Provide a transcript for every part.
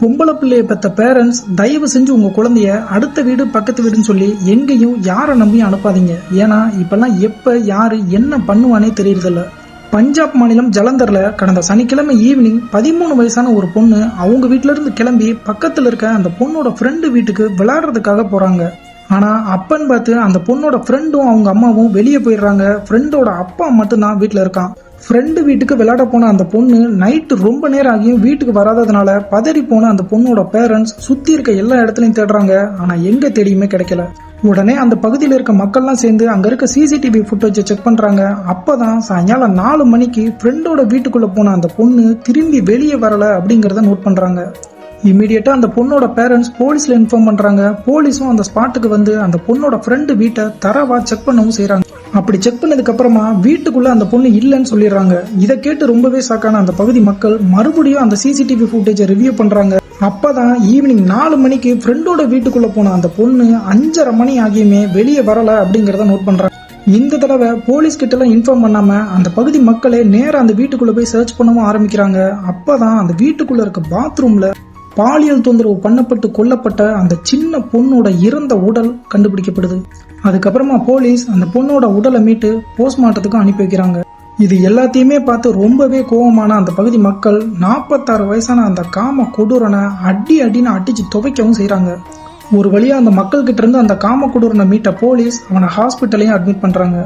பொம்பளை பிள்ளைய பெத்த பேரண்ட்ஸ் தயவு செஞ்சு உங்க குழந்தைய அடுத்த வீடு பக்கத்து வீடுன்னு சொல்லி எங்கேயும் யாரை நம்பியும் அனுப்பாதீங்க. ஏன்னா இப்பெல்லாம் எப்ப யாரு என்ன பண்ணுவானே தெரியறதில்ல. பஞ்சாப் மாநிலம் ஜலந்தர்ல கடந்த சனிக்கிழமை ஈவினிங் பதிமூணு வயசான ஒரு பொண்ணு அவங்க வீட்ல இருந்து கிளம்பி பக்கத்துல இருக்க அந்த பொண்ணோட ஃப்ரெண்டு வீட்டுக்கு விளையாடுறதுக்காக போறாங்க. ஆனா அப்பன்னு பார்த்து அந்த பொண்ணோட ஃப்ரெண்டும் அவங்க அம்மாவும் வெளியே போயிடுறாங்க. ஃப்ரெண்டோட அப்பா மட்டும்தான் வீட்டில் இருக்கான். ஃப்ரெண்டு வீட்டுக்கு விளையாட போன அந்த பொண்ணு நைட்டு ரொம்ப நேரம் ஆகியும் வீட்டுக்கு வராததுனால பதறி போன அந்த பொண்ணோட பேரண்ட்ஸ் சுத்தி இருக்க எல்லா இடத்துலையும் தேடுறாங்க. ஆனா எங்க தேடியுமே கிடைக்கல. உடனே அந்த பகுதியில் இருக்க மக்கள்லாம் சேர்ந்து அங்க இருக்க சிசிடிவி ஃபுட்டேஜை செக் பண்றாங்க. அப்பதான் சாயங்காலம் நாலு மணிக்கு ஃப்ரெண்டோட வீட்டுக்குள்ள போன அந்த பொண்ணு திரும்பி வெளியே வரல அப்படிங்கறத நோட் பண்றாங்க. இமீடியட்டா அந்த பொண்ணோட பேரண்ட்ஸ் போலீஸ்ல இன்ஃபார்ம் பண்றாங்க. போலீஸும் அந்த ஸ்பாட்டுக்கு வந்து அந்த பொண்ணோட ஃப்ரெண்டு வீட்டை தரவா செக் பண்ணவும் செய்கிறாங்க அப்படி செக் பண்ணதுக்கு அப்புறமா வீட்டுக்குள்ள அந்த பொண்ணு இல்லைன்னு சொல்லிடுறாங்க. இதை கேட்டு ரொம்பவே சாக்கான அந்த பகுதி மக்கள் மறுபடியும் அந்த சிசிடிவி ஃபுட்டேஜை ரிவ்யூ பண்றாங்க. அப்பதான் ஈவினிங் நாலு மணிக்கு ஃப்ரெண்டோட வீட்டுக்குள்ள போன அந்த பொண்ணு அஞ்சரை மணி ஆகியுமே வெளியே வரல அப்படிங்கறத நோட் பண்றாங்க. இந்த தடவை போலீஸ் கிட்ட எல்லாம் இன்ஃபார்ம் பண்ணாம அந்த பகுதி மக்களே நேரம் அந்த வீட்டுக்குள்ள போய் சர்ச் பண்ணவும் ஆரம்பிக்கிறாங்க. அப்பதான் அந்த வீட்டுக்குள்ள இருக்க பாத்ரூம்ல பாலியல் தொந்தரவு பண்ணப்பட்டு கொல்லப்பட்ட அந்த சின்ன பொண்ணோட இறந்த உடல் கண்டுபிடிக்கப்படுது. அதுக்கப்புறமா போலீஸ் அந்த பொண்ணோட உடலை மீட்டு போஸ்ட்மார்ட்டத்துக்கு அனுப்பி வைக்கிறாங்க. இது எல்லாத்தையுமே பார்த்து ரொம்பவே கோவமான அந்த பகுதி மக்கள் நாற்பத்தாறு வயசான அந்த காம கொடூரனை அடி அடின்னு அடிச்சு துவைக்கவும் செய்கிறாங்க ஒரு வழியாக அந்த மக்கள்கிட்ட இருந்து அந்த காம கொடூரனை மீட்ட போலீஸ் அவனை ஹாஸ்பிட்டலையும் அட்மிட் பண்ணுறாங்க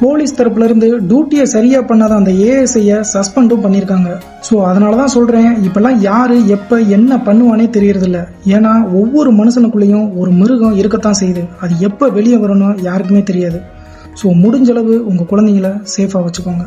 போலீஸ் தரப்புல இருந்து டியூட்டியை சரியா பண்ணாத அந்த ஏஎஸ்ஐய சஸ்பெண்டும் பண்ணிருக்காங்க. ஸோ அதனாலதான் சொல்றேன் இப்பெல்லாம் யாரு எப்ப என்ன பண்ணுவானே தெரியறதில்ல. ஏன்னா ஒவ்வொரு மனுஷனுக்குள்ளேயும் ஒரு மிருகம் இருக்கத்தான் செய்யுது. அது எப்ப வெளியே வரணும் யாருக்குமே தெரியாது. ஸோ முடிஞ்ச அளவு உங்க குழந்தைங்கள சேஃபா வச்சுக்கோங்க.